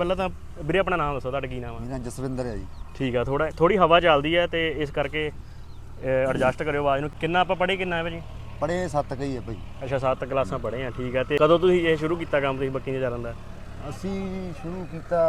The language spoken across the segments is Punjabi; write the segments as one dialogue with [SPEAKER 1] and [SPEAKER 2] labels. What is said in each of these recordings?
[SPEAKER 1] ਪਹਿਲਾਂ ਤਾਂ ਵੀਰੇ ਆਪਣਾ ਨਾਮ ਦੱਸੋ ਤੁਹਾਡਾ ਕੀ ਨਾਮ ਆ?
[SPEAKER 2] ਮੇਰਾ ਜਸਵਿੰਦਰ ਹੈ ਜੀ।
[SPEAKER 1] ਠੀਕ ਆ ਥੋੜਾ ਥੋੜੀ ਹਵਾ ਚੱਲਦੀ ਹੈ ਤੇ ਇਸ ਕਰਕੇ ਐਡਜਸਟ ਕਰਿਓ ਆਵਾਜ਼ ਨੂੰ। ਕਿੰਨਾ ਆਪਾਂ ਪੜ੍ਹੇ ਕਿੰਨਾ ਹੈ ਭਾਜੀ?
[SPEAKER 2] ਪੜੇ ਸੱਤ ਕਈ ਹੈ ਭਾਈ।
[SPEAKER 1] ਅੱਛਾ ਸੱਤ ਕਲਾਸਾਂ ਪੜ੍ਹੇ ਆ ਠੀਕ ਆ। ਤੇ ਕਦੋਂ ਤੁਸੀਂ ਇਹ ਸ਼ੁਰੂ ਕੀਤਾ ਕੰਮ ਤੁਸੀਂ ਬੱਕੀਆਂ ਚਾਰਨ ਦਾ?
[SPEAKER 2] ਅਸੀਂ ਸ਼ੁਰੂ ਕੀਤਾ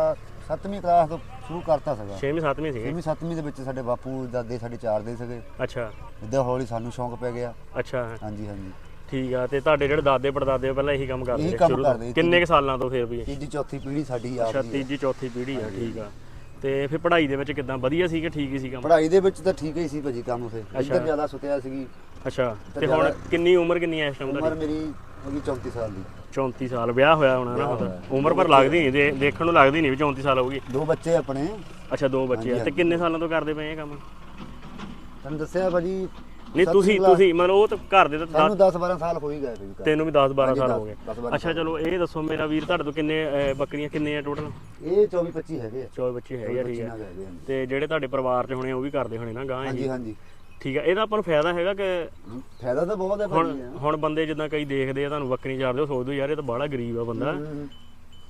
[SPEAKER 2] ਸੱਤਵੀਂ ਕਲਾਸ ਤੋਂ ਸ਼ੁਰੂ ਕਰਤਾ ਸੀਗਾ।
[SPEAKER 1] 6ਵੀਂ 7ਵੀਂ ਸੀਗੇ?
[SPEAKER 2] ਛੇਵੀਂ ਸੱਤਵੀਂ ਦੇ ਵਿੱਚ ਸਾਡੇ ਬਾਪੂ ਦਾਦੇ ਸਾਡੇ ਚਾਰ ਦੇ ਸੀਗੇ।
[SPEAKER 1] ਅੱਛਾ।
[SPEAKER 2] ਜਿੱਦਾਂ ਹੌਲੀ ਸਾਨੂੰ ਸ਼ੌਂਕ ਪੈ ਗਿਆ।
[SPEAKER 1] ਅੱਛਾ।
[SPEAKER 2] ਹਾਂਜੀ ਹਾਂਜੀ।
[SPEAKER 1] ਠੀਕ ਆ ਤੇ ਤੁਹਾਡੇ ਜਿਹੜੇ ਦਾਦੇ ਪੜਦਾਦੇ ਪਹਿਲਾਂ ਇਹੀ ਕੰਮ ਕਰਦੇ
[SPEAKER 2] ਇਹੀ ਕੰਮ ਕਰਦੇ।
[SPEAKER 1] ਕਿੰਨੇ ਕੁ ਸਾਲਾਂ ਤੋਂ ਫਿਰ ਵੀ? ਇਹ?
[SPEAKER 2] ਤੀਜੀ ਚੌਥੀ ਪੀੜ੍ਹੀ ਸਾਡੀ ਆਪ
[SPEAKER 1] ਅੱਛਾ
[SPEAKER 2] ਹੈ।
[SPEAKER 1] ਤੀਜੀ ਚੌਥੀ ਪੀੜ੍ਹੀ ਆ ਠੀਕ ਆ। ਤੇ ਫਿਰ ਪੜ੍ਹਾਈ ਦੇ ਵਿੱਚ ਕਿਦਾਂ? ਵਧੀਆ ਸੀ ਕਿ ਠੀਕ ਹੀ ਸੀ ਕੰਮ?
[SPEAKER 2] ਪੜ੍ਹਾਈ ਦੇ ਵਿੱਚ ਤਾਂ ਠੀਕ ਹੀ ਸੀ ਭਾਜੀ ਕੰਮ
[SPEAKER 1] ਅੱਛਾ।
[SPEAKER 2] ਇੱਧਰ ਜ਼ਿਆਦਾ ਸੁਤਿਆ ਸੀਗੀ।
[SPEAKER 1] ਅੱਛਾ
[SPEAKER 2] ਤਾਂ
[SPEAKER 1] ਹੁਣ
[SPEAKER 2] ਜ਼ਿਆਦਾ-
[SPEAKER 1] ਕਿੰਨੀ ਉਮਰ ਕਿੰਨੀ ਐ ਇਸ ਟਾਈਮ
[SPEAKER 2] ਉਮਰ ਮੇਰੀ ਹੈਗੀ 34 ਸਾਲ ਦੀ।
[SPEAKER 1] 34 ਸਾਲ ਵਿਆਹ ਹੋਇਆ ਹੋਣਾ ਨਾ
[SPEAKER 2] ਵਿਆਹ
[SPEAKER 1] ਉਹਦਾ।
[SPEAKER 2] ਹੋਇਆ।
[SPEAKER 1] ਉਮਰ ਪਰ ਲੱਗਦੀ ਨਹੀਂ ਦੇ- ਦੇਖਣ ਨੂੰ ਲੱਗਦੀ ਨਹੀਂ ਵੀ 34 ਸਾਲ ਹੋਊਗੀ
[SPEAKER 2] ਦੋ ਬੱਚੇ ਆਪਣੇ।
[SPEAKER 1] ਅੱਛਾ ਦੋ ਬੱਚੇ ਆ।
[SPEAKER 2] ਹਾਂਜੀ,
[SPEAKER 1] ਤੇ ਕਿੰਨੇ ਸਾਲਾਂ ਤੋਂ ਕਰਦੇ ਪਏ ਇਹ ਕੰਮ?
[SPEAKER 2] ਤੁਹਾਨੂੰ ਦੱਸਿਆ ਭਾਜੀ
[SPEAKER 1] ਨਹੀਂ ਤੁਸੀਂ ਤੁਸੀਂ ਮਤਲਬ ਉਹ ਤਾਂ ਘਰ ਦੇ ਤਾਂ
[SPEAKER 2] ਸਾਨੂੰ 10 12 ਸਾਲ ਹੋ ਹੀ ਗਏ ਘਰ।
[SPEAKER 1] ਤੈਨੂੰ ਵੀ 10 12
[SPEAKER 2] ਹਾਂਜੀ,
[SPEAKER 1] ਸਾਲ ਹੋ ਗਏ। ਅੱਛਾ ਚਲੋ ਇਹ ਦੱਸੋ ਮੇਰਾ ਵੀਰ ਤੁਹਾਡੇ ਤੋਂ ਕਿੰਨੇ ਬੱਕਰੀਆਂ ਕਿੰਨੇ ਆ ਟੋਟਲ
[SPEAKER 2] ਇਹ 24 25 ਹੈਗੇ ਆ।
[SPEAKER 1] 24 ਬੱਚੇ ਹੈਗੇ ਆ ਠੀਕ ਹੈ
[SPEAKER 2] ਆ।
[SPEAKER 1] ਤੇ ਜਿਹੜੇ ਤੁਹਾਡੇ ਪਰਿਵਾਰ 'ਚ ਹੋਣੇ ਉਹ ਵੀ ਕਰਦੇ ਹੋਣੇ ਨਾ ਗਾਂ
[SPEAKER 2] ਹਾਂਜੀ ਹਾਂਜੀ।
[SPEAKER 1] ਠੀਕ ਹੈ ਇਹਦਾ ਆਪਾਂ ਨੂੰ ਫਾਇਦਾ ਹੈਗਾ ਕਿ
[SPEAKER 2] ਫਾਇਦਾ ਤਾਂ ਬਹੁਤ ਹੈ
[SPEAKER 1] ਹੁਣ ਬੰਦੇ ਜਿੱਦਾਂ ਕਈ ਦੇਖਦੇ ਆ ਤੁਹਾਨੂੰ ਬੱਕਰੀ ਚਾਰਦੇ ਉਹ ਸੋਚਦੇ ਯਾਰ ਇਹ ਤਾਂ ਬਾਹਲਾ ਗਰੀਬ ਆ ਬੰਦਾ।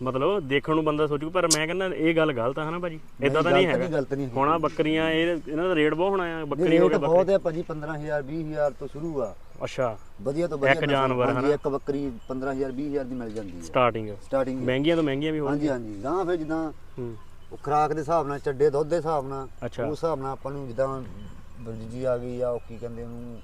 [SPEAKER 1] ਮਤਲਬ ਦੇਖਣ ਨੂੰ ਬੰਦਾ ਸੋਚੂ ਪਰ ਮੈਂ ਕਹਿੰਦਾ ਇਹ ਗੱਲ ਗਲਤ ਆ ਹਨਾ ਭਾਜੀ? ਇਦਾਂ ਤਾਂ ਨਹੀਂ ਹੈਗਾ।
[SPEAKER 2] ਗਲਤ ਨਹੀਂ ਹੈਗੀ।
[SPEAKER 1] ਹੋਣਾ ਬੱਕਰੀਆਂ ਇਹ ਇਹਨਾਂ ਦਾ ਰੇਟ ਬਹੁਤ ਹੋਣਾ ਆ ਬੱਕਰੀ ਹੋ ਗਿਆ
[SPEAKER 2] ਬਹੁਤ ਹੈ ਭਾਜੀ 15000 20000 ਤੋਂ ਸ਼ੁਰੂ ਆ।
[SPEAKER 1] ਅੱਛਾ।
[SPEAKER 2] ਵਧੀਆ ਤੋਂ ਵਧੀਆ
[SPEAKER 1] ਇੱਕ ਜਾਨਵਰ,
[SPEAKER 2] ਹਾਂਜੀ,
[SPEAKER 1] ਹਨਾ?
[SPEAKER 2] ਇੱਕ ਬੱਕਰੀ 15000 20000 ਦੀ ਮਿਲ ਜਾਂਦੀ ਹੈ
[SPEAKER 1] ਸਟਾਰਟਿੰਗ
[SPEAKER 2] ਸਟਾਰਟਿੰਗ
[SPEAKER 1] ਮਹਿੰਗੀਆਂ ਤੋਂ ਮਹਿੰਗੀਆਂ ਵੀ
[SPEAKER 2] ਹਾਂਜੀ
[SPEAKER 1] ਹੋਣਗੀਆਂ।
[SPEAKER 2] ਹਾਂਜੀ ਗਾਂ ਫਿਰ ਜਿੱਦਾਂ ਉਹ ਖਰਾਕ ਦੇ ਹਿਸਾਬ ਨਾਲ ਚੱਡੇ ਦੁੱਧ ਦੇ ਹਿਸਾਬ ਨਾਲ। ਉਸ ਹਿਸਾਬ ਨਾਲ ਆਪਾਂ ਨੂੰ ਜਿੱਦਾਂ ਬਰਜੀ ਆ ਗਈ ਆ ਉਹ ਕੀ ਕਹਿੰਦੇ ਉਹਨੂੰ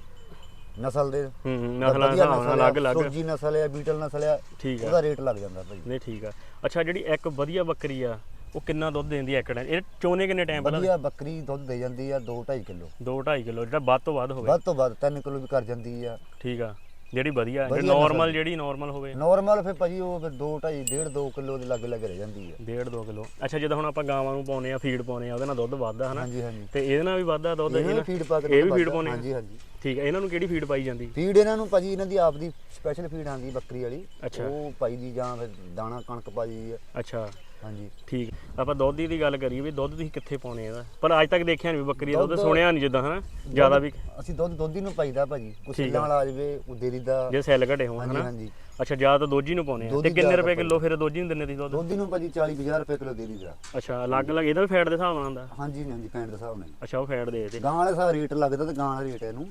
[SPEAKER 2] ਨਸਲ ਦੇ।
[SPEAKER 1] ਹੂੰ ਹੂੰ, ਨਸਲਾਂ ਦਾ
[SPEAKER 2] ਆ,
[SPEAKER 1] ਅਲੱਗ-ਅਲੱਗ।
[SPEAKER 2] ਸੁਰਜੀ ਨਸਲ ਆ ਬੀਟਲ ਨਸਲ ਆ
[SPEAKER 1] ਠੀਕ ਆ।
[SPEAKER 2] ਉਹਦਾ ਰੇਟ ਲੱਗ ਜਾਂਦਾ ਭਾਜੀ
[SPEAKER 1] ਨਹੀਂ ਠੀਕ ਆ। ਅੱਛਾ ਜਿਹੜੀ ਇੱਕ ਵਧੀਆ ਬੱਕਰੀ ਆ ਉਹ ਕਿੰਨਾ ਦੁੱਧ ਦਿੰਦੀ ਇੱਕ ਟਾਈਮ ਇਹ ਚੋਨੇ ਕਿੰਨੇ ਟਾਈਮ ਪਹਿਲਾਂ
[SPEAKER 2] ਵਧੀਆ ਬੱਕਰੀ ਦੁੱਧ ਦੇ ਜਾਂਦੀ ਆ 2 2.5 ਕਿਲੋ।
[SPEAKER 1] 2 2.5 ਕਿਲੋ ਜਿਹੜਾ ਵੱਧ ਤੋਂ ਵੱਧ ਹੋਵੇ।
[SPEAKER 2] ਵੱਧ ਤੋਂ ਵੱਧ 3 ਕਿਲੋ ਵੀ ਕਰ ਜਾਂਦੀ ਆ।
[SPEAKER 1] ਠੀਕ ਆ। ਜਿਹੜੀ ਵਧੀਆ ਜਿਹੜੀ
[SPEAKER 2] ਵਧੀਆ
[SPEAKER 1] ਨਾਰਮਲ। ਜਿਹੜੀ ਨਾਰਮਲ ਹੋਵੇ।
[SPEAKER 2] ਨਾਰਮਲ ਫਿਰ ਭਾਜੀ ਉਹ ਫਿਰ 2 2.5 1.5 2 ਕਿਲੋ ਦੇ ਲੱਗ ਲੱਗ ਰਹਿ ਜਾਂਦੀ ਆ
[SPEAKER 1] ਡੇਢ 2 ਕਿਲੋ। ਅੱਛਾ ਜਦੋਂ ਹੁਣ ਆਪਾਂ ਗਾਵਾਂ ਨੂੰ ਪਾਉਨੇ ਆ ਫੀਡ ਪਾਉਨੇ ਆ ਉਹਦੇ ਨਾਲ ਦੁੱਧ ਵੱਧਦਾ ਹਨਾ?
[SPEAKER 2] ਹਾਂਜੀ ਹਾਂਜੀ।
[SPEAKER 1] ਤੇ ਇਹਦੇ ਨਾਲ ਵੀ ਵੱਧਦਾ ਦੁੱਧ
[SPEAKER 2] ਨੂੰ
[SPEAKER 1] ਇਹਦੇ
[SPEAKER 2] ਫੀਡ ਪਾ ਕੇ
[SPEAKER 1] ਇਹ ਵੀ
[SPEAKER 2] ਦੁੱਧ
[SPEAKER 1] ਫੀਡ। ਪਾਉਨੇ ਆ?
[SPEAKER 2] ਹਾਂਜੀ ਹਾਂਜੀ।
[SPEAKER 1] ਠੀਕ ਆ ਇਹਨਾਂ ਨੂੰ ਕਿਹੜੀ ਫੀਡ ਪਾਈ ਜਾਂਦੀ?
[SPEAKER 2] ਫੀਡ ਇਹਨਾਂ ਨੂੰ ਭਾਜੀ ਇਹਨਾਂ ਦੀ ਆਪ ਦੀ ਸਪੈਸ਼ਲ ਫੀਡ ਆਂਦੀ ਬੱਕਰੀ ਵਾਲੀ।
[SPEAKER 1] ਅੱਛਾ।
[SPEAKER 2] ਉਹ ਪਾਈ ਦੀ ਜਾਂ ਫਿਰ ਦਾਣਾ ਕਣਕ ਪਾਈ ਦੀ ਆ
[SPEAKER 1] ਅੱਛਾ।
[SPEAKER 2] ਹਾਂਜੀ।
[SPEAKER 1] ਠੀਕ। ਆਪਾਂ ਦੁੱਧ ਦੀ ਦੀ ਗੱਲ ਕਰੀਏ ਵੀ ਦੁੱਧ ਤੁਸੀਂ ਕਿੱਥੇ ਪਾਉਨੇ ਇਹਦਾ? ਪਰ ਅੱਜ ਤੱਕ ਦੇਖਿਆ ਨਹੀਂ ਬੱਕਰੀ ਦਾ ਦੁੱਧ
[SPEAKER 2] ਦੁੱਧ-
[SPEAKER 1] ਸੁਣਿਆ ਨਹੀਂ ਜਿੱਦਾਂ ਹਨਾ? ਜ਼ਿਆਦਾ ਵੀ
[SPEAKER 2] ਅਸੀਂ ਦੁੱਧ ਦੁੱਧ ਨੂੰ ਪਾਈਦਾ ਭਾਜੀ। ਕੁਛ
[SPEAKER 1] ਠੀਕ
[SPEAKER 2] ਵਾਲਾ ਆ ਜਾਵੇ ਉਹ ਦੇਰੀ ਦਾ
[SPEAKER 1] ਜੇ ਸੈੱਲ ਘਟੇ ਹੋਣ
[SPEAKER 2] ਹਾਂਜੀ
[SPEAKER 1] ਹਨਾ?
[SPEAKER 2] ਹਾਂਜੀ।
[SPEAKER 1] ਅੱਛਾ ਜ਼ਿਆਦਾ ਤਾਂ ਦੋਜੀ ਨੂੰ ਪਾਉਨੇ ਆ।
[SPEAKER 2] ਦੁੱਧ
[SPEAKER 1] ਤੇ
[SPEAKER 2] ਹੀ
[SPEAKER 1] ਕਿੰਨੇ
[SPEAKER 2] ਜ਼ਿਆਦਾ
[SPEAKER 1] ਰੁਪਏ ਕਿਲੋ ਫਿਰ ਦੋਜੀ ਨੂੰ ਦਿੰਨੇ ਤੁਸੀਂ ਦੁੱਧ?
[SPEAKER 2] ਦੁੱਧ ਨੂੰ ਭਾਜੀ 40 50 ਰੁਪਏ ਕਿਲੋ ਦੇ। ਦੀਦਾ
[SPEAKER 1] ਅੱਛਾ ਅਲੱਗ ਅਲੱਗ ਇਹਦਾ ਵੀ ਫੈਟ ਦੇ ਹਿਸਾਬ ਨਾਲ ਆਉਂਦਾ
[SPEAKER 2] ਹਾਂਜੀ ਹਾਂਜੀ ਪੈਂਟ ਦੇ ਹਿਸਾਬ ਨਾਲ।
[SPEAKER 1] ਅੱਛਾ ਉਹ ਫੈਟ ਦੇ ਤੇ
[SPEAKER 2] ਗਾਂ ਵਾਲੇ ਸਾਹ ਰੇਟ ਲੱਗਦਾ ਤੇ ਗਾਂ ਵਾਲਾ ਰੇਟ ਹੈ ਇਹਨੂੰ।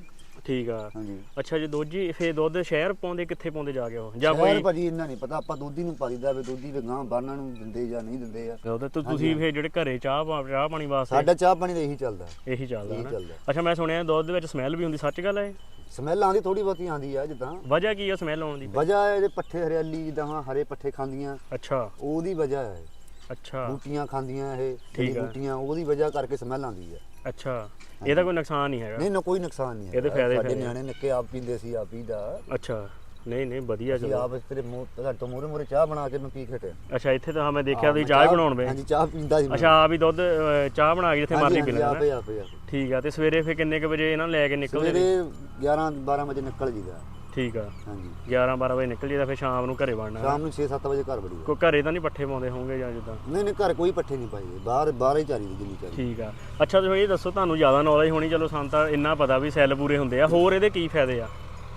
[SPEAKER 1] ਠੀਕ ਆ।
[SPEAKER 2] ਹਾਂਜੀ।
[SPEAKER 1] ਅੱਛਾ ਜੇ ਦੋਜੀ ਫੇਰ ਦੁੱਧ ਸ਼ਹਿਰ ਪਾਉਂਦੇ ਕਿੱਥੇ ਪਾਉਂਦੇ ਜਾ ਕੇ ਉਹ? ਜਾਂ
[SPEAKER 2] ਸ਼ਹਿਰ
[SPEAKER 1] ਕੋਈ
[SPEAKER 2] ਭਾਜੀ ਇੰਨਾ ਨਹੀਂ ਪਤਾ ਆਪਾਂ ਦੁੱਧ ਹੀ ਨੂੰ ਪਾ ਦੀਦਾ ਵੀ ਦੁੱਧ ਹੀ ਵੀ ਗਾਂ ਬਾਨਾਂ ਨੂੰ ਦਿੰਦੇ ਜਾਂ ਨਹੀਂ ਦਿੰਦੇ ਆ।
[SPEAKER 1] ਦੁੱਧ ਤੇ ਤੁਸੀਂ ਫੇਰ ਜਿਹੜੇ ਘਰੇ ਚਾਹ ਪਾ- ਚਾਹ ਪਾਣੀ ਵਾਸਤੇ
[SPEAKER 2] ਸਾਡਾ ਚਾਹ ਪਾਣੀ ਤਾਂ ਇਹੀ ਚੱਲਦਾ।
[SPEAKER 1] ਇਹੀ ਚੱਲਦਾ
[SPEAKER 2] ਇਹੀ ਚੱਲਦਾ।
[SPEAKER 1] ਅੱਛਾ ਮੈਂ ਸੁਣਿਆ ਦੁੱਧ ਦੇ ਵਿੱਚ ਸਮੈਲ ਵੀ ਹੁੰਦੀ ਸੱਚ ਗੱਲ ਹੈ?
[SPEAKER 2] ਸਮੈਲ ਆਉਂਦੀ ਥੋੜੀ ਬਹੁਤੀ ਆਉਂਦੀ ਆ ਜਿੱਦਾਂ।
[SPEAKER 1] ਵਜ੍ਹਾ ਕੀ ਆ ਸਮੈਲ ਆਉਣ ਦੀ?
[SPEAKER 2] ਵਜ੍ਹਾ ਇਹਦੇ ਪੱਠੇ ਹਰਿਆਲੀ ਜਿੱਦਾਂ ਹਾਂ ਹਰੇ ਪੱਠੇ ਖਾਂਦੀਆਂ
[SPEAKER 1] ਅੱਛਾ।
[SPEAKER 2] ਉਹਦੀ ਵਜ੍ਹਾ ਹੈ।
[SPEAKER 1] ਅੱਛਾ।
[SPEAKER 2] ਬੂਟੀਆਂ ਖਾਂਦੀਆਂ ਇਹ
[SPEAKER 1] ਠੀਕ ਆ।
[SPEAKER 2] ਬੂਟੀਆਂ ਉਹਦੀ ਵਜ੍ਹਾ ਕਰਕੇ ਸਮੈਲ ਆਉਂਦੀ ਹੈ
[SPEAKER 1] ਅੱਛਾ ਇਹਦਾ ਕੋਈ ਨੁਕਸਾਨ ਨਹੀਂ ਹੈਗਾ?
[SPEAKER 2] ਨਹੀਂ ਨਾ ਕੋਈ ਨੁਕਸਾਨ ਨਹੀਂ
[SPEAKER 1] ਇਹਦੇ। ਫਾਇਦੇ
[SPEAKER 2] ਸਾਡੇ
[SPEAKER 1] ਫਾਇਦੇ।
[SPEAKER 2] ਨਿਆਣੇ ਨਿੱਕੇ ਆਪ ਪੀਂਦੇ ਸੀ ਆਪ ਪੀਦਾ
[SPEAKER 1] ਅੱਛਾ ਨਹੀਂ ਨਹੀਂ ਵਧੀਆ
[SPEAKER 2] ਅਸੀਂ
[SPEAKER 1] ਚਲੋ।
[SPEAKER 2] ਆਪ ਤੇਰੇ ਮੂੰਹ ਸਾਡੇ ਤੋਂ ਮੂਰੇ ਮੂਰੇ ਚਾਹ ਬਣਾ ਕੇ ਮੈਂ ਪੀ ਖਟੇ।
[SPEAKER 1] ਅੱਛਾ ਇੱਥੇ ਤਾਂ ਮੈਂ ਦੇਖਿਆ ਤੁਸੀਂ ਚਾਹ ਹੀ ਬਣਾਉਣ ਵੇ।
[SPEAKER 2] ਹਾਂਜੀ ਚਾਹ ਪੀਂਦਾ ਸੀ ਮੈਂ।
[SPEAKER 1] ਅੱਛਾ ਆਪ ਹੀ ਦੁੱਧ ਅਹ, ਚਾਹ ਬਣਾ ਕੇ ਜਿੱਥੇ
[SPEAKER 2] ਹਾਂਜੀ,
[SPEAKER 1] ਮਰਜ਼ੀ ਪੀ
[SPEAKER 2] ਹਾਂਜੀ,
[SPEAKER 1] ਲੈਣਾ
[SPEAKER 2] ਆਪੇ ਆਪੇ ਆਪੇ।
[SPEAKER 1] ਠੀਕ ਆ ਤੇ ਸਵੇਰੇ ਫੇਰ ਕਿੰਨੇ ਕੁ ਵਜੇ ਇਹਨਾਂ ਨੂੰ ਲੈ ਕੇ ਨਿਕਲਦੇ?
[SPEAKER 2] ਸਵੇਰੇ 11 12 ਵਜੇ ਨਿਕਲ ਜੀਦਾ।
[SPEAKER 1] ਠੀਕ ਆ।
[SPEAKER 2] ਹਾਂਜੀ।
[SPEAKER 1] 11 12 ਵਜੇ ਨਿਕਲ ਜੀਦਾ ਫੇਰ ਸ਼ਾਮ ਨੂੰ ਘਰੇ ਵੜਨਾ।
[SPEAKER 2] ਸ਼ਾਮ ਨੂੰ 6-7 ਵਜੇ ਘਰ ਬੜੀ
[SPEAKER 1] ਕੋਈ ਘਰੇ ਤਾਂ ਨਹੀਂ ਪੱਠੇ ਪਾਉਂਦੇ ਹੋਣਗੇ ਜਾਂ ਜਿੱਦਾਂ?
[SPEAKER 2] ਨਹੀਂ ਨਹੀਂ ਘਰ ਕੋਈ ਪੱਠੇ ਨਹੀਂ ਪਾਈਦੇ। ਬਾਹਰ ਬਾਹਰ ਹੀ ਚਾਰੀ ਦੀ ਜਿੰਨੀ ਚਾਰੀ
[SPEAKER 1] ਠੀਕ ਆ। ਅੱਛਾ ਤੁਸੀਂ ਇਹ ਦੱਸੋ ਤੁਹਾਨੂੰ ਜ਼ਿਆਦਾ ਨੌਲੇਜ ਹੋਣੀ ਚਲੋ ਸਾਨੂੰ ਤਾਂ ਇੰਨਾ ਪਤਾ ਵੀ ਸੈੱਲ ਪੂਰੇ ਹੁੰਦੇ ਆ। ਹੋਰ ਇਹਦੇ ਕੀ ਫਾਇਦੇ ਆ?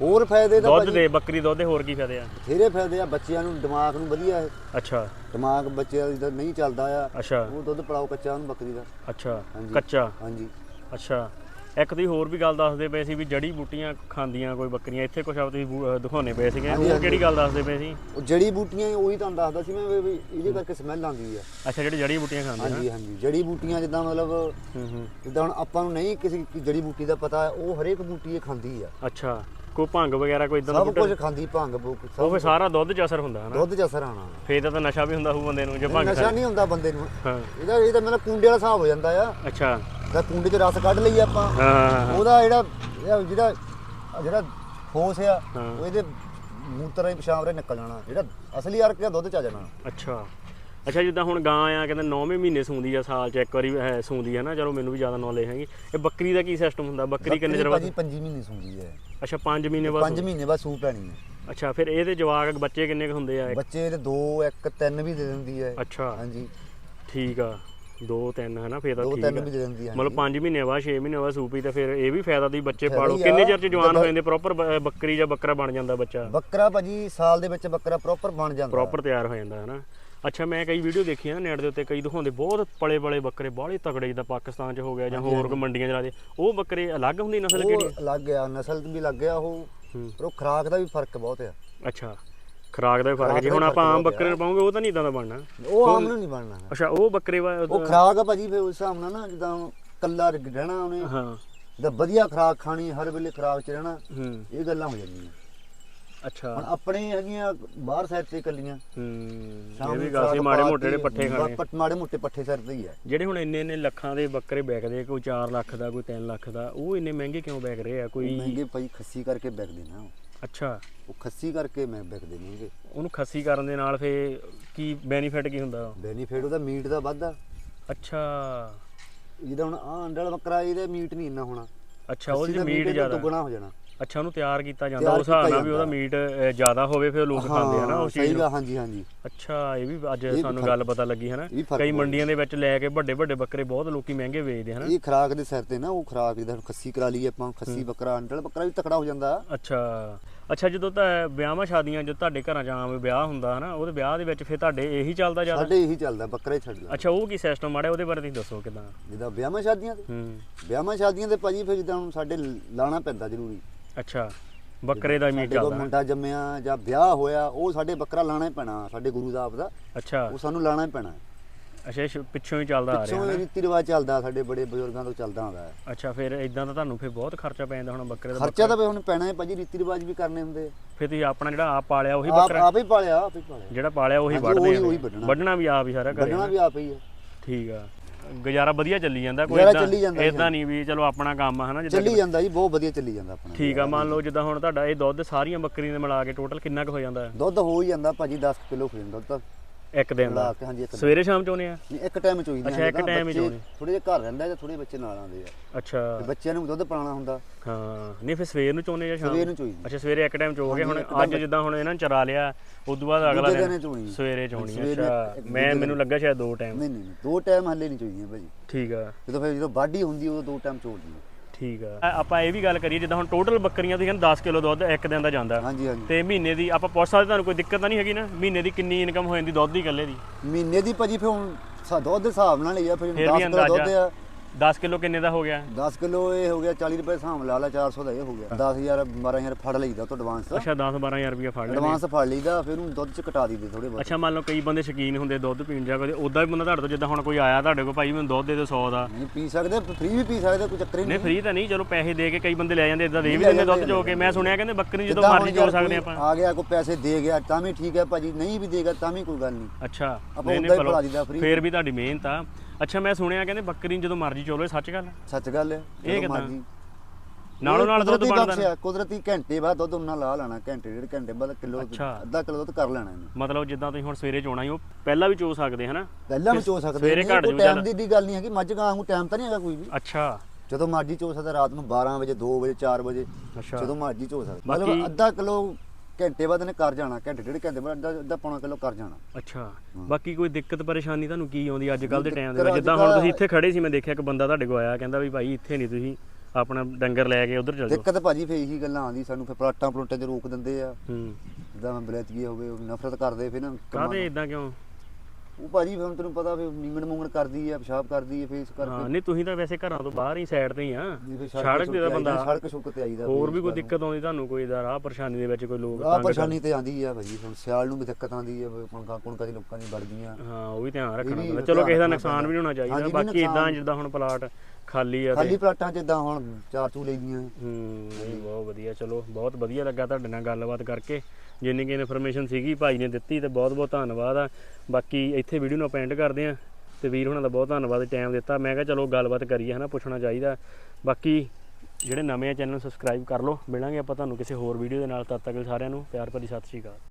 [SPEAKER 2] ਹੋਰ ਫਾਇਦੇ ਤਾਂ
[SPEAKER 1] ਦੁੱਧ ਦੇ ਬੱਕਰੀ ਦੁੱਧ ਦੇ ਹੋਰ ਕੀ ਫਾਇਦੇ ਆ?
[SPEAKER 2] ਬਥੇਰੇ ਫਾਇਦੇ ਆ ਬੱਚਿਆਂ ਨੂੰ ਦਿਮਾਗ ਨੂੰ ਵਧੀਆ ਹੈ।
[SPEAKER 1] ਅੱਛਾ।
[SPEAKER 2] ਦਿਮਾਗ ਬੱਚਿਆਂ ਦਾ ਜਿੱਦਾਂ ਨਹੀਂ ਚੱਲਦਾ ਆ।
[SPEAKER 1] ਅੱਛਾ।
[SPEAKER 2] ਉਹ ਦੁੱਧ ਪੜਾਓ ਕੱਚਾ ਉਹਨੂੰ ਬੱਕਰੀ ਦਾ।
[SPEAKER 1] ਅੱਛਾ।
[SPEAKER 2] ਹਾਂਜੀ।
[SPEAKER 1] ਕੱਚਾ?
[SPEAKER 2] ਹਾਂਜੀ।
[SPEAKER 1] ਅੱਛਾ। ਇੱਕ ਤੁਸੀਂ ਹੋਰ ਵੀ ਗੱਲ ਦੱਸਦੇ ਪਏ ਸੀ ਵੀ ਜੜੀ ਬੂਟੀਆਂ ਖਾਂਦੀਆਂ ਕੋਈ ਬੱਕਰੀਆਂ ਇੱਥੇ ਕੁਛ ਆ ਤੁਸੀਂ ਬੂ- ਅਹ ਦਿਖਾਉਣੇ ਪਏ ਸੀਗੇ।
[SPEAKER 2] ਹਾਂਜੀ,
[SPEAKER 1] ਉਹ
[SPEAKER 2] ਹਾਂਜੀ।
[SPEAKER 1] ਕਿਹੜੀ ਗੱਲ ਦੱਸਦੇ ਪਏ ਸੀ?
[SPEAKER 2] ਉਹ ਜੜੀ ਬੂਟੀਆਂ ਹੀ ਉਹੀ ਤੁਹਾਨੂੰ ਦੱਸਦਾ ਸੀ ਮੈਂ ਵੀ- ਵੀ ਇਹਦੇ ਕਰਕੇ ਸਮੈਲ ਆਉਂਦੀ ਆ।
[SPEAKER 1] ਅੱਛਾ ਜਿਹੜੀ ਜੜੀ ਬੂਟੀਆਂ ਖਾਂਦੀਆਂ
[SPEAKER 2] ਹਾਂਜੀ ਹਾਂਜੀ। ਜੜੀ ਬੂਟੀਆਂ ਜਿੱਦਾਂ ਮਤਲਬ
[SPEAKER 1] ਹੂੰ ਹੂੰ।
[SPEAKER 2] ਜਿੱਦਾਂ ਹੁਣ ਆਪਾਂ ਨੂੰ ਨਹੀਂ ਕਿਸੇ ਜੜੀ ਬੂਟੀ ਦਾ ਪਤਾ ਉਹ ਹਰੇਕ ਬੂਟੀ ਇਹ ਖਾਂਦੀ ਆ।
[SPEAKER 1] ਅੱਛਾ ਕੋਈ ਭੰਗ ਵਗੈਰਾ ਕੋਈ ਇਦਾਂ ਦਾ
[SPEAKER 2] ਸਭ
[SPEAKER 1] ਬੂਟਾ
[SPEAKER 2] ਕੁਝ ਖਾਂਦੀ ਭੰਗ ਬੂਕ
[SPEAKER 1] ਉਹ
[SPEAKER 2] ਸਭ
[SPEAKER 1] ਫੇ ਸਾਰਾ ਦੁੱਧ 'ਚ ਅਸਰ ਹੁੰਦਾ ਹਨਾ?
[SPEAKER 2] ਦੁੱਧ ਚ ਅਸਰ ਆਣਾ
[SPEAKER 1] ਫੇਰ ਤਾਂ ਨਸ਼ਾ ਵੀ ਹੁੰਦਾ ਹੋਊ ਬੰਦੇ ਨੂੰ ਜੇ ਭੰਗ
[SPEAKER 2] ਨਸ਼ਾ
[SPEAKER 1] ਖਾ
[SPEAKER 2] ਨਹੀਂ ਹੁੰਦਾ ਬੰਦੇ ਨੂੰ।
[SPEAKER 1] ਹਾਂ।
[SPEAKER 2] ਇਹਦਾ ਇਹਦਾ ਮਤਲਬ ਕੁੰਡੇ ਵਾਲਾ ਹਿਸਾਬ ਹੋ ਜਾਂਦਾ ਆ।
[SPEAKER 1] ਅੱਛਾ।
[SPEAKER 2] ਤਾਂ ਕੁੰਡੇ ਚ ਰਸ ਕੱਢ ਲਈ ਆਪਾਂ।
[SPEAKER 1] ਹਾਂ
[SPEAKER 2] ਉਹਦਾ ਜਿਹੜਾ ਇਹਦਾ ਜਿਹੜਾ ਜਿਹੜਾ ਠੋਸ ਆ
[SPEAKER 1] ਹਾਂ।
[SPEAKER 2] ਉਹ ਇਹਦੇ ਮੂਤਰ ਹੀ ਪਿਸ਼ਾਬ ਰੇ ਨਿਕਲ ਜਾਣਾ। ਜਿਹੜਾ ਅਸਲੀ ਅਰਕ ਆ ਦੁੱਧ ਚ ਆ ਜਾਣਾ।
[SPEAKER 1] ਅੱਛਾ। ਅੱਛਾ ਜਿੱਦਾਂ ਹੁਣ ਗਾਂ ਆ ਕਹਿੰਦੇ 9ਵੇਂ ਮਹੀਨੇ ਸੂੰਦੀ ਆ ਸਾਲ 'ਚ ਇੱਕ ਵਾਰੀ ਹੈ ਸੂੰਦੀ ਹੈ ਨਾ। ਚਲੋ ਮੈਨੂੰ ਵੀ ਜ਼ਿਆਦਾ ਨੌਲੇਜ ਹੈਗੀ। ਇਹ ਬੱਕਰੀ ਦਾ ਕੀ ਸਿਸਟਮ ਹੁੰਦਾ? ਬੱਕਰੀ ਕਿੰਨੇ ਚਿਰ ਬਾਅਦ
[SPEAKER 2] ਭਾਜੀ ਪੰਜੀ ਮਹੀਨੇ ਸੁੰਦੀ ਹੈ
[SPEAKER 1] ਅੱਛਾ 5 ਮਹੀਨੇ ਬਾਅਦ
[SPEAKER 2] ਪੰਜ ਮਹੀਨੇ ਬਾਅਦ ਸੂ ਪੈਣੀ ਹੈ
[SPEAKER 1] ਅੱਛਾ ਫਿਰ ਇਹਦੇ ਜਵਾਕ ਬੱਚੇ ਕਿੰਨੇ ਕੁ ਹੁੰਦੇ ਆ?
[SPEAKER 2] ਬੱਚੇ ਦੇ 2 1 3 ਵੀ ਦੇ ਦਿੰਦੀ ਹੈ
[SPEAKER 1] ਅੱਛਾ।
[SPEAKER 2] ਹਾਂਜੀ।
[SPEAKER 1] ਠੀਕ ਆ। 2 3 ਹੈ ਨਾ ਫਿਰ ਤਾਂ
[SPEAKER 2] 2
[SPEAKER 1] ਠੀਕ
[SPEAKER 2] 3
[SPEAKER 1] ਆ।
[SPEAKER 2] ਵੀ ਦੇ ਦਿੰਦੀ ਹੈ
[SPEAKER 1] ਮਤਲਬ 5 ਮਹੀਨੇ ਬਾਅਦ 6 ਮਹੀਨੇ ਬਾਅਦ ਸੂਪੀ ਤੇ ਫਿਰ ਇਹ ਵੀ ਫਾਇਦਾ ਦੀ ਬੱਚੇ
[SPEAKER 2] ਫਾਇਦਾ
[SPEAKER 1] ਪਾਲੋ
[SPEAKER 2] ਹੀ ਆ।
[SPEAKER 1] ਕਿੰਨੇ ਚਿਰ ਚ ਜਵਾਨ ਹੋ ਜਾਂਦੇ? ਪ੍ਰੋਪਰ ਬੱਕਰੀ ਜਾਂ ਬੱਕਰਾ ਬਣ ਜਾਂਦਾ ਬੱਚਾ?
[SPEAKER 2] ਬੱਕਰਾ ਭਾਜੀ ਸਾਲ ਦੇ ਵਿੱਚ ਬੱਕਰਾ ਪ੍ਰੋਪਰ ਬਣ ਜਾਂਦਾ।
[SPEAKER 1] ਪ੍ਰੋਪਰ ਤਿਆਰ ਹੋ ਜਾਂਦਾ ਹੈ ਨਾ ਅੱਛਾ ਮੈਂ ਕਈ ਵੀਡੀਓ ਦੇਖੀਆਂ ਨਾ ਨੈਟ ਦੇ ਉੱਤੇ ਕਈ ਦਿਖਾਉਂਦੇ ਬਹੁਤ ਪਲੇ ਪਲੇ ਬੱਕਰੇ ਬਾਹਲੇ ਤਗੜੇ ਜਿੱਦਾਂ ਪਾਕਿਸਤਾਨ 'ਚ ਹੋ ਗਿਆ ਜਾਂ ਹੋਰ ਮੰਡੀਆਂ 'ਚ ਲਾਦੇ ਉਹ ਬੱਕਰੇ ਅਲੱਗ ਹੁੰਦੀ ਨਸਲ ਕਿਹੜੀ?
[SPEAKER 2] ਉਹ ਲੱਗ ਗਿਆ ਨਸਲ ਵੀ ਲੱਗ ਗਿਆ ਉਹ। ਪਰ ਉਹ ਖਰਾਕ ਦਾ ਵੀ ਫ਼ਰਕ ਬਹੁਤ ਆ।
[SPEAKER 1] ਅੱਛਾ। ਖਰਾਕ ਦਾ ਫ਼ਰਕ ਜੇ
[SPEAKER 2] ਦਾ
[SPEAKER 1] ਹੁਣ ਆਪਾਂ ਆਮ ਬੱਕਰੇ ਨੂੰ ਪਾਉਂਗੇ ਉਹ ਤਾਂ ਨਹੀਂ ਇਦਾਂ ਦਾ ਬਣਨਾ।
[SPEAKER 2] ਉਹ ਆਮ ਨੂੰ ਨਹੀਂ ਬਣਨਾ।
[SPEAKER 1] ਅੱਛਾ ਉਹ ਬੱਕਰੇ ਵਾ
[SPEAKER 2] ਉਹ ਖਰਾਕ ਆ ਭਾਜੀ ਫਿਰ ਉਸ ਹਿਸਾਬ ਨਾਲ ਨਾ ਜਿੱਦਾਂ ਕੱਲਾ ਰਹਿਣਾ ਉਹਨੇ।
[SPEAKER 1] ਹਾਂ।
[SPEAKER 2] ਜਿੱਦਾਂ ਵਧੀਆ ਖਰਾਕ ਖਾਣੀ ਹਰ ਵੇਲੇ ਖਰਾਕ 'ਚ ਰਹਿਣਾ
[SPEAKER 1] ਹੂੰ।
[SPEAKER 2] ਇਹ ਗੱਲਾਂ ਹੋ ਜਾਂਦੀਆਂ। ਹੁਣ
[SPEAKER 1] ਅੱਛਾ
[SPEAKER 2] ਆਪਣੇ ਹੈਗੀਆਂ ਬਾਹਰ ਸਾਈਡ ਤੇ ਕੱਲੀਆਂ
[SPEAKER 1] ਹੂੰ ਇਹ ਵੀ
[SPEAKER 2] ਨੂੰ
[SPEAKER 1] ਗੱਲ ਸੀ
[SPEAKER 2] ਖੁਰਾਕ
[SPEAKER 1] ਮਾੜੇ ਮੋਟੇ ਜਿਹੜੇ ਪੱਠੇ ਖਾਣੇ।
[SPEAKER 2] ਪੱਟ- ਮਾੜੇ ਮੋਟੇ ਪੱਠੇ ਸਿਰ ਤੇ ਹੀ ਆ।
[SPEAKER 1] ਜਿਹੜੇ ਹੁਣ ਇੰਨੇ ਇੰਨੇ ਲੱਖਾਂ ਦੇ ਬੱਕਰੇ ਵਿਕਦੇ ਕੋਈ 4 ਲੱਖ ਦਾ ਕੋਈ 3 ਲੱਖ ਦਾ ਉਹ ਇੰਨੇ ਮਹਿੰਗੇ ਕਿਉਂ ਵਿਕ ਰਹੇ ਆ? ਕੋਈ
[SPEAKER 2] ਮਹਿੰਗੇ ਭਾਈ ਖੱਸੀ ਕਰਕੇ ਵਿਕਦੇ ਨਾ।
[SPEAKER 1] ਅੱਛਾ।
[SPEAKER 2] ਉਹ ਖੱਸੀ ਕਰਕੇ ਮੈਂ ਵਿਕਦੇ ਮਹਿੰਗੇ
[SPEAKER 1] ਉਹਨੂੰ ਖੱਸੀ ਕਰਨ ਦੇ ਨਾਲ ਫੇ ਕੀ ਬੈਨੀਫਿਟ ਕੀ ਹੁੰਦਾ?
[SPEAKER 2] ਬੈਨੀਫਿਟ ਉਹਦਾ ਮੀਟ ਦਾ ਵੱਧਦਾ
[SPEAKER 1] ਅੱਛਾ।
[SPEAKER 2] ਜਿਹਦਾ ਹੁਣ ਆ ਅੰਡਲ ਬੱਕਰਾ ਇਹਦੇ ਮੀਟ ਨਹੀਂ ਇੰਨਾ ਹੋਣਾ।
[SPEAKER 1] ਅੱਛਾ ਚ
[SPEAKER 2] ਦਾ
[SPEAKER 1] ਮੀਟ ਜ਼ਿਆਦਾ।
[SPEAKER 2] ਦੁੱਗਣਾ ਹੋ ਜਾਣਾ।
[SPEAKER 1] ਅੱਛਾ ਉਹਨੂੰ ਤਿਆਰ ਕੀਤਾ ਜਾਂਦਾ। ਉਸ ਹਿਸਾਬ ਨਾਲ ਵੀ ਉਹਦਾ। ਮੀਟ ਜ਼ਿਆਦਾ ਹੋਵੇ ਫਿਰ ਲੋਕ ਖਾਂਦੇ ਆ ਨਾ ਉਸ ਚੀਜ਼
[SPEAKER 2] ਸਹੀ
[SPEAKER 1] ਨੂੰ
[SPEAKER 2] ਹਾਂਜੀ ਹਾਂਜੀ।
[SPEAKER 1] ਅੱਛਾ ਇਹ ਵੀ ਅੱਜ ਸਾਨੂੰ ਗੱਲ ਪਤਾ ਲੱਗੀ ਹੈ ਨਾ ਕਈ ਮੰਡੀਆਂ ਦੇ ਵਿੱਚ ਲੈ ਕੇ ਵੱਡੇ ਵੱਡੇ ਬੱਕਰੇ ਬਹੁਤ ਲੋਕੀ ਮਹਿੰਗੇ ਵੇਚਦੇ ਹਨ?
[SPEAKER 2] ਇਹ ਖਰਾਕ ਦੇ ਸਿਰ ਤੇ ਨਾ ਉਹ ਖਰਾਕ ਜਿਹਦਾ ਖੱਸੀ ਕਰਾ ਲਈ ਆਪਾਂ ਖੱਸੀ ਬੱਕਰਾ ਅੰਡਲ ਬੱਕਰਾ ਵੀ ਤਕੜਾ ਹੋ ਜਾਂਦਾ।
[SPEAKER 1] ਅੱਛਾ। ਅੱਛਾ ਜਦੋਂ ਤਾਂ ਵਿਆਹਾਂ ਸ਼ਾਦੀਆਂ ਜਦੋਂ ਤੁਹਾਡੇ ਘਰਾਂ 'ਚ ਆਮ ਵਿਆਹ ਹੁੰਦਾ ਹਨਾ ਉਹਦੇ ਵਿਆਹ ਦੇ ਵਿੱਚ ਫਿਰ ਤੁਹਾਡੇ ਇਹੀ ਚੱਲਦਾ ਜ਼ਿਆਦਾ?
[SPEAKER 2] ਸਾਡੇ ਇਹੀ ਚੱਲਦਾ ਬੱਕਰਾ ਹੀ ਛੱਡ ਲਾ
[SPEAKER 1] ਅੱਛਾ ਉਹ ਕੀ ਸਿਸਟਮ ਮਾੜਾ ਉਹਦੇ ਬਾਰੇ ਤੁਸੀਂ ਦੱਸੋ ਕਿਦਾਂ?
[SPEAKER 2] ਜਿਹਦਾ ਵਿਆਹਾਂ ਸ਼ਾਦੀਆਂ ਤੇ।
[SPEAKER 1] ਹੂੰ।
[SPEAKER 2] ਵਿਆਹਾਂ ਸ਼ਾਦੀਆਂ ਤੇ ਭਾਜੀ ਫਿਰ ਜਿੱਦਾਂ ਹੁਣ ਸਾਡੇ ਲਾਣਾ ਪੈਂਦਾ ਜ਼ਰੂਰੀ।
[SPEAKER 1] ਅੱਛਾ ਬੱਕਰੇ ਦਾ ਮੀਟ ਚੱਲਦਾ।
[SPEAKER 2] ਮੁੰਡਾ ਜੰਮਿਆ ਜਾਂ ਵਿਆਹ ਹੋਇਆ ਉਹ ਸਾਡੇ ਬੱਕਰਾ ਲਾਣਾ ਹੀ ਪੈਣਾ ਸਾਡੇ ਗੁਰੂ ਦਾ ਆਪਦਾ।
[SPEAKER 1] ਅੱਛਾ।
[SPEAKER 2] ਉਹ ਸਾਨੂੰ ਲਾਣਾ ਹੀ ਪੈਣਾ।
[SPEAKER 1] ਅੱਛਾ ਇਹ ਪਿੱਛੋਂ ਹੀ ਚੱਲਦਾ ਆ ਰਿਹਾ
[SPEAKER 2] ਪਿੱਛੋਂ
[SPEAKER 1] ਹੈ
[SPEAKER 2] ਇਹ ਰੀਤੀ ਰਿਵਾਜ ਚੱਲਦਾ ਸਾਡੇ ਬੜੇ ਬਜ਼ੁਰਗਾਂ ਤੋਂ ਚੱਲਦਾ ਆਉਂਦਾ ਹੈ।
[SPEAKER 1] ਅੱਛਾ ਫਿਰ ਇਦਾਂ ਤਾਂ ਤੁਹਾਨੂੰ ਫਿਰ ਬਹੁਤ ਖਰਚਾ ਪੈ ਜਾਂਦਾ ਹੁਣ ਬੱਕਰੇ ਦਾ
[SPEAKER 2] ਖਰਚਾ ਤਾਂ ਫਿਰ ਹੁਣ ਪੈਣਾ ਹੈ ਭਾਜੀ ਰੀਤੀ ਰਿਵਾਜ ਵੀ ਕਰਨੇ ਹੁੰਦੇ।
[SPEAKER 1] ਫਿਰ ਤੁਸੀਂ ਆਪਣਾ ਜਿਹੜਾ ਆਪ ਪਾਲਿਆ ਉਹੀ
[SPEAKER 2] ਆਪ
[SPEAKER 1] ਬੱਕਰਾ?
[SPEAKER 2] ਆਪ ਹੀ ਪਾਲਿਆ ਆਪ ਹੀ ਪਾਲਿਆ।
[SPEAKER 1] ਜਿਹੜਾ ਪਾਲਿਆ ਉਹੀ
[SPEAKER 2] ਹਾਂਜੀ,
[SPEAKER 1] ਵੱਢਦੇ
[SPEAKER 2] ਉਹੀ- ਉਹੀ ਵੱਢਣਾ।
[SPEAKER 1] ਵੱਢਣਾ ਵੀ ਆਪ ਹੀ ਸਾਰਾ ਕਰੇ
[SPEAKER 2] ਵੱਢਣਾ ਵੀ ਆਪ ਹੀ ਹੈ
[SPEAKER 1] ਠੀਕ ਆ। ਗੁਜ਼ਾਰਾ ਵਧੀਆ ਚੱਲੀ ਜਾਂਦਾ ਕੋਈ
[SPEAKER 2] ਗੁਜ਼ਾਰਾ ਚੱਲੀ ਜਾਂਦਾ ਜੀ,
[SPEAKER 1] ਏਦਾਂ ਨਹੀਂ ਵੀ ਚਲੋ ਆਪਣਾ ਕੰਮ ਆ ਹਨਾ ਜਿੱਦਾਂ
[SPEAKER 2] ਚੱਲੀ ਜਾਂਦਾ ਜੀ ਬਹੁਤ ਵਧੀਆ ਚੱਲੀ ਜਾਂਦਾ ਆਪਣਾ।
[SPEAKER 1] ਠੀਕ ਆ ਮੰਨ ਲਓ ਜਿੱਦਾਂ ਹੁਣ ਤੁਹਾਡਾ ਇਹ ਦੁੱਧ ਸਾਰੀਆਂ ਬੱਕਰੀਆਂ ਦੇ ਮਿਲਾ ਕੇ ਟੋਟਲ ਕਿੰਨਾ ਕੁ ਹੋ ਜਾਂਦਾ ਹੈ?
[SPEAKER 2] ਦੁੱਧ ਹੋ ਹੀ ਜਾਂਦਾ ਭਾਜੀ 10 ਕਿਲੋ ਹੋ ਜਾਂਦਾ ਦੁੱਧ। ਤਾਂ
[SPEAKER 1] ਇੱਕ ਦਿਨ
[SPEAKER 2] ਲਾ
[SPEAKER 1] ਦਾ।
[SPEAKER 2] ਕੇ ਹਾਂਜੀ ਇੱਕ
[SPEAKER 1] ਸਵੇਰੇ ਸ਼ਾਮ ਚੋਨੇ ਆ?
[SPEAKER 2] ਨਹੀਂ, ਇੱਕ ਟਾਈਮ ਚੋਈ
[SPEAKER 1] ਅੱਛਾ, ਇੱਕ time ਹੀ ਚੋਣੇ।
[SPEAKER 2] ਥੋੜੇ ਜਿਹਾ ਘਰ ਰਹਿੰਦਾ ਜਾਂ ਥੋੜੇ ਬੱਚੇ ਨਾਲ ਆਉਂਦੇ ਆ।
[SPEAKER 1] ਅੱਛਾ।
[SPEAKER 2] ਤੇ ਬੱਚਿਆਂ ਨੂੰ ਦੁੱਧ ਪਿਲਾਉਣਾ ਹੁੰਦਾ।
[SPEAKER 1] ਹਾਂ ਨਹੀਂ ਫਿਰ ਸਵੇਰ ਨੂੰ ਚੋਨੇ ਜਾਂ ਸ਼ਾਮ
[SPEAKER 2] ਸਵੇਰ ਨੂੰ? ਚੋਈ
[SPEAKER 1] ਅੱਛਾ ਸਵੇਰੇ ਇੱਕ ਟਾਈਮ ਚੋ ਕੇ ਹੁਣ
[SPEAKER 2] ਹਾਂਜੀ,
[SPEAKER 1] ਅੱਜ ਜਿੱਦਾਂ ਹੁਣ ਇਹਨਾਂ ਨੇ ਚਰਾ ਲਿਆ ਉਸ ਤੋਂ ਬਾਅਦ ਅਗਲਾ
[SPEAKER 2] ਦੂਜੇ ਦਿਨ
[SPEAKER 1] ਸਵੇਰੇ ਚੋਣੀ
[SPEAKER 2] ਸਵੇਰੇ
[SPEAKER 1] ਅੱਛਾ
[SPEAKER 2] ਇੱਕ-
[SPEAKER 1] ਮੈਂ
[SPEAKER 2] ਦੂਜੇ
[SPEAKER 1] ਮੈਨੂੰ ਲੱਗਾ ਸ਼ਾਇਦ ਦੋ ਟਾਈਮ
[SPEAKER 2] ਨਹੀਂ ਨਹੀਂ ਨਹੀਂ, ਦੋ ਟਾਈਮ ਹੱਲੇ ਨਹੀਂ ਚੋਈਆਂ ਭਾਜੀ।
[SPEAKER 1] ਠੀਕ ਆ।
[SPEAKER 2] ਜਦੋਂ ਫਿਰ ਜਦੋਂ ਵਾਢੀ ਹੁੰਦੀ ਉਦੋਂ ਦੋ ਟਾਈਮ ਚੋੜਦੀ
[SPEAKER 1] ਠੀਕ ਆ। ਆਪਾਂ ਇਹ ਵੀ ਗੱਲ ਕਰੀਏ ਜਿੱਦਾਂ ਹੁਣ ਟੋਟਲ ਬੱਕਰੀਆਂ ਤੁਸੀਂ ਕਹਿੰਦੇ 10 ਕਿਲੋ ਦੁੱਧ ਇੱਕ ਦਿਨ ਦਾ ਜਾਂਦਾ।
[SPEAKER 2] ਹਾਂਜੀ ਹਾਂਜੀ।
[SPEAKER 1] ਤੇ ਮਹੀਨੇ ਦੀ ਆਪਾਂ ਪੁੱਛ ਸਕਦੇ ਤੁਹਾਨੂੰ ਕੋਈ ਦਿੱਕਤ ਤਾਂ ਨਹੀਂ ਹੈਗੀ ਨਾ? ਮਹੀਨੇ ਦੀ ਕਿੰਨੀ ਇਨਕਮ ਹੋ ਜਾਂਦੀ ਦੁੱਧ ਦੀ ਇਕੱਲੇ ਦੀ?
[SPEAKER 2] ਮਹੀਨੇ ਦੀ ਭਾਜੀ ਫਿਰ ਹੁਣ ਸਾ- ਦੁੱਧ ਦੇ ਹਿਸਾਬ ਨਾਲ ਹੀ ਆ ਫਿਰ
[SPEAKER 1] ਫਿਰ
[SPEAKER 2] 10
[SPEAKER 1] ਵੀ
[SPEAKER 2] ਕਿਲੋ ਦੁੱਧ ਆ।
[SPEAKER 1] 10 ਕਿਲੋ ਕਿੰਨੇ ਦਾ ਹੋ ਗਿਆ?
[SPEAKER 2] 10 ਕਿਲੋ ਇਹ ਹੋ ਗਿਆ 40 ਰੁਪਏ ਹਿਸਾਬ ਲਾ ਲਾ 400 ਦਾ ਇਹ ਹੋ ਗਿਆ। 10000 12000 ਫੜ ਲਈਦਾ ਤੋਂ ਐਡਵਾਂਸ
[SPEAKER 1] ਅੱਛਾ 10 12000 ਰੁਪਏ ਫੜ ਲੈਂਦੇ।
[SPEAKER 2] ਐਡਵਾਂਸ ਫੜ ਲਈਦਾ ਫਿਰ ਉਹਨੂੰ ਦੁੱਧ ਚ ਕਟਾ ਦਈਦੇ ਥੋੜੇ ਬਹੁਤ।
[SPEAKER 1] ਅੱਛਾ ਮੰਨ ਲਓ ਕਈ ਬੰਦੇ ਸ਼ੌਕੀਨ ਹੁੰਦੇ ਦੁੱਧ ਪੀਣ ਜਾਂ ਕਦੇ ਉਦਾਂ ਵੀ ਬੰਦਾ ਤੁਹਾਡੇ ਤੋਂ ਜਿੱਦਾਂ ਹੁਣ ਕੋਈ ਆਇਆ ਤੁਹਾਡੇ ਕੋਲ ਭਾਈ ਮੈਨੂੰ ਦੁੱਧ ਦੇ ਦਿਓ 100 ਦਾ।
[SPEAKER 2] ਨਹੀਂ ਪੀ ਸਕਦੇ ਫ੍ਰੀ ਵੀ ਪੀ ਸਕਦੇ ਕੋਈ ਚੱਕਰ ਹੀ
[SPEAKER 1] ਨਹੀਂ
[SPEAKER 2] ਨਹੀਂ।
[SPEAKER 1] ਫ੍ਰੀ ਤਾਂ ਨਹੀਂ ਚਲੋ ਪੈਸੇ ਦੇ ਕੇ ਕਈ ਬੰਦੇ ਲੈ ਜਾਂਦੇ ਇਦਾਂ ਦੇ ਵੀ ਦਿੰਦੇ ਦੁੱਧ ਚੋ ਕੇ। ਮੈਂ ਸੁਣਿਆ ਕਹਿੰਦੇ ਬੱਕਰੀ ਜਦੋਂ ਮਰਜ਼ੀ ਚੋ ਸਕਦੇ ਆਪਾਂ।
[SPEAKER 2] ਆ ਗਿਆ ਕੋਈ ਪੈਸੇ ਦੇ ਗਿਆ ਤਾਂ ਵੀ ਠੀਕ ਹੈ ਭਾਜੀ ਨਹੀਂ ਵੀ ਦੇਗਾ ਤਾਂ ਵੀ ਕੋਈ ਗੱਲ ਨਹੀਂ।
[SPEAKER 1] ਅੱਛਾ
[SPEAKER 2] ਆਪਾਂ ਉੱਦਾਂ ਹੀ ਦਿੱਤਾ
[SPEAKER 1] ਚਲੋ
[SPEAKER 2] free।
[SPEAKER 1] ਫੇਰ ਵੀ ਤੁਹਾਡੀ ਮਿਹਨਤ ਆ। ਅੱਛਾ ਮੈਂ ਸੁਣਿਆ ਕਹਿੰਦੇ ਬੱਕਰੀ ਜਦੋਂ ਮਰਜ਼ੀ ਚੋਲੋ ਇਹ ਸੱਚ ਗੱਲ ਆ?
[SPEAKER 2] ਸੱਚ ਗੱਲ ਹੈ
[SPEAKER 1] ਇਹ
[SPEAKER 2] ਜਦੋਂ
[SPEAKER 1] ਕਿੱਦਾਂ?
[SPEAKER 2] ਮਰਜ਼ੀ।
[SPEAKER 1] ਨਾਲੋਂ ਨਾਲ ਦੁੱਧ
[SPEAKER 2] ਕੁਦਰਤੀ
[SPEAKER 1] ਬਣਦਾ
[SPEAKER 2] ਬਖਸ਼ਿਆ, ਕੁਦਰਤੀ ਘੰਟੇ ਬਾਅਦ ਦੁੱਧ ਉਹਨਾਂ ਲਾ ਲੈਣਾ ਘੰਟੇ ਡੇਢ ਘੰਟੇ ਬਾਅਦ ਕਿਲੋ
[SPEAKER 1] ਅੱਛਾ।
[SPEAKER 2] ਅੱਧਾ ਕਿਲੋ ਦੁੱਧ ਕਰ ਲੈਣਾ ਇਹਨੇ
[SPEAKER 1] ਮਤਲਬ ਜਿੱਦਾਂ ਤੁਸੀਂ ਹੁਣ ਸਵੇਰੇ ਚੋਣਾ ਹੀ ਉਹ ਪਹਿਲਾਂ ਵੀ ਚੋ ਸਕਦੇ ਹਨਾ
[SPEAKER 2] ਪਹਿਲਾਂ ਵੀ ਚੋ ਸਕਦੇ
[SPEAKER 1] ਸਵੇਰੇ ਘੱਟ ਜੂ
[SPEAKER 2] ਟਾਈਮ ਦੀ ਦੀ ਗੱਲ ਨਹੀਂ ਹੈਗੀ ਮੱਝ ਗਾਂ ਨੂੰ ਟਾਈਮ ਤਾਂ ਨਹੀਂ ਹੈਗਾ ਕੋਈ ਵੀ
[SPEAKER 1] ਅੱਛਾ
[SPEAKER 2] ਜਦੋਂ ਮਰਜ਼ੀ ਚੋ ਸਕਦਾ ਰਾਤ ਨੂੰ 12 ਵਜੇ 2 ਵਜੇ 4 ਵਜੇ
[SPEAKER 1] ਅੱਛਾ
[SPEAKER 2] ਜਦੋਂ ਮਰਜ਼ੀ ਚੋ ਸਕਦਾ
[SPEAKER 1] ਬਾਕੀ-
[SPEAKER 2] ਮਤਲਬ ਅੱਧਾ ਕਿਲੋ ਘੰਟੇ ਬਾਅਦ ਇਹਨੇ ਕਰ ਜਾਣਾ ਘੰਟੇ ਡੇਢ ਘੰਟੇ ਬਾਅਦ ਅੱਧਾ ਅੱਧਾ ਪੌਣਾ ਕਿਲੋ ਕਰ ਜਾਣਾ।
[SPEAKER 1] ਅੱਛਾ ਬਾਕੀ ਕੋਈ ਦਿੱਕਤ ਪਰੇਸ਼ਾਨੀ ਤੁਹਾਨੂੰ ਕੀ ਆਉਂਦੀ? ਅੱਜ ਕੱਲ ਦੇ ਟਾਈਮ ਦੇ ਵਿੱਚ ਜਿੱਦਾਂ ਹੁਣ ਤੁਸੀਂ ਇੱਥੇ ਖੜੇ ਸੀ ਮੈਂ ਦੇਖਿਆ ਇੱਕ ਬੰਦਾ ਤੁਹਾਡੇ ਕੋਲ ਆਇਆ ਕਹਿੰਦਾ ਵੀ ਭਾਈ ਇੱਥੇ ਨਹੀਂ ਤੁਸੀਂ ਆਪਣਾ ਡੰਗਰ ਲੈ ਕੇ ਉਧਰ ਚੱਲ ਜਾਓ।
[SPEAKER 2] ਦਿੱਕਤ ਭਾਜੀ ਫੇ ਇਹੀ ਗੱਲਾਂ ਆਉਂਦੀ ਸਾਨੂੰ ਫੇ ਪਲਾਟਾਂ ਪਲੋਟਾਂ 'ਚ ਰੋਕ ਦਿੰਦੇ ਆ।
[SPEAKER 1] ਹੂੰ।
[SPEAKER 2] ਜਿੱਦਾਂ ਬਲੈਤੀਏ ਹੋਵੇ ਨਫ਼ਰਤ ਕਰਦੇ ਫੇ ਨਾ
[SPEAKER 1] ਕਾਹਦੇ ਇਦਾਂ ਕਿਉਂ।
[SPEAKER 2] ਉਹ ਭਾਜੀ ਫਿਰ ਤੈਨੂੰ ਪਤਾ ਫੇ ਨੀਂਗਣ ਮੂੰਗਣ ਕਰਦੀ ਆ ਪਿਸ਼ਾਬ ਕਰਦੀ ਆ ਫੇ ਇਸ
[SPEAKER 1] ਹਾਂ
[SPEAKER 2] ਕਰਕੇ
[SPEAKER 1] ਨਹੀਂ ਤੁਸੀਂ ਤਾਂ ਵੈਸੇ ਘਰਾਂ ਤੋਂ ਬਾਹਰ ਹੀ ਸਾਈਡ ਤੇ ਹੀ ਆ।
[SPEAKER 2] ਵੀ ਫਿਰ
[SPEAKER 1] ਸੜਕ ਤੇ ਤਾਂ ਬੰਦਾ
[SPEAKER 2] ਸੜਕ ਸੁੱਕ ਤੇ ਆਈਦਾ
[SPEAKER 1] ਹੋਰ ਵੀ ਕੋਈ। ਦਿੱਕਤ ਆਉਂਦੀ ਤੁਹਾਨੂੰ ਕੋਈ ਦਾ ਰਾਹ ਪਰੇਸ਼ਾਨੀ ਦੇ ਵਿੱਚ ਕੋਈ ਲੋਕ ਤੰਗ
[SPEAKER 2] ਪਰੇਸ਼ਾਨੀ ਤੇ ਆਂਦੀ ਆ ਭਾਜੀ ਹੁਣ ਸਿਆਲ ਨੂੰ ਵੀ ਦਿੱਕਤ ਆਂਦੀ ਆ ਵੀ ਕਣਕਾਂ ਕੁਣਕਾਂ ਦੀ ਲੋਕਾਂ ਦੀ ਵੜਦੀਆਂ।
[SPEAKER 1] ਹਾਂ ਉਹ ਵੀ ਧਿਆਨ ਰੱਖਣਾ
[SPEAKER 2] ਵੀ
[SPEAKER 1] ਪੈਂਦਾ। ਚਲੋ ਕਿਸੇ ਦਾ
[SPEAKER 2] ਧਿਆਨ
[SPEAKER 1] ਨੁਕਸਾਨ ਵੀ ਨਹੀਂ ਹੋਣਾ ਚਾਹੀਦਾ
[SPEAKER 2] ਹਾਂਜੀ,
[SPEAKER 1] ਬਾਕੀ
[SPEAKER 2] ਨੁਕਸਾਨ-
[SPEAKER 1] ਇਦਾਂ ਜਿੱਦਾਂ ਹੁਣ ਪਲਾਟ ਖਾਲੀ ਆ ਤੇ?
[SPEAKER 2] ਖਾਲੀ ਪਲਾਟਾਂ 'ਚ ਇਦਾਂ ਹੁਣ ਚਾਰ ਚੂ ਲਈਆਂ
[SPEAKER 1] ਹੂੰ ਨਹੀਂ, ਬਹੁਤ ਵਧੀਆ ਚਲੋ ਬਹੁਤ ਵਧੀਆ ਲੱਗਾ ਤੁਹਾਡੇ ਨਾਲ ਗੱਲਬਾਤ ਕਰਕੇ। ਜਿੰਨੀ ਕਿ ਇਨਫੋਰਮੇਸ਼ਨ ਸੀਗੀ ਭਾਈ ਨੇ ਦਿੱਤੀ ਤੇ ਬਹੁਤ ਬਹੁਤ ਧੰਨਵਾਦ ਆ। ਬਾਕੀ ਇੱਥੇ ਵੀਡੀਓ ਨੂੰ ਆਪਾਂ ਐਂਡ ਕਰਦੇ ਆ ਤੇ ਵੀਰ ਹੁਣਾਂ ਦਾ ਬਹੁਤ ਧੰਨਵਾਦ ਟਾਈਮ ਦਿੱਤਾ। ਮੈਂ ਕਿਹਾ ਚਲੋ ਗੱਲਬਾਤ ਕਰੀਏ ਹਨਾ ਪੁੱਛਣਾ ਚਾਹੀਦਾ। ਬਾਕੀ ਜਿਹੜੇ ਨਵੇਂ ਆ ਚੈਨਲ ਨੂੰ ਸਬਸਕ੍ਰਾਈਬ ਕਰ ਲਓ। ਮਿਲਾਂਗੇ ਆਪਾਂ ਤੁਹਾਨੂੰ ਕਿਸੇ ਹੋਰ ਵੀਡੀਓ ਦੇ ਨਾਲ। ਤਦ ਤੱਕ ਸਾਰਿਆਂ ਨੂੰ ਪਿਆਰ ਭਰੀ ਸਤਿ ਸ਼੍ਰੀ ਅਕਾਲ।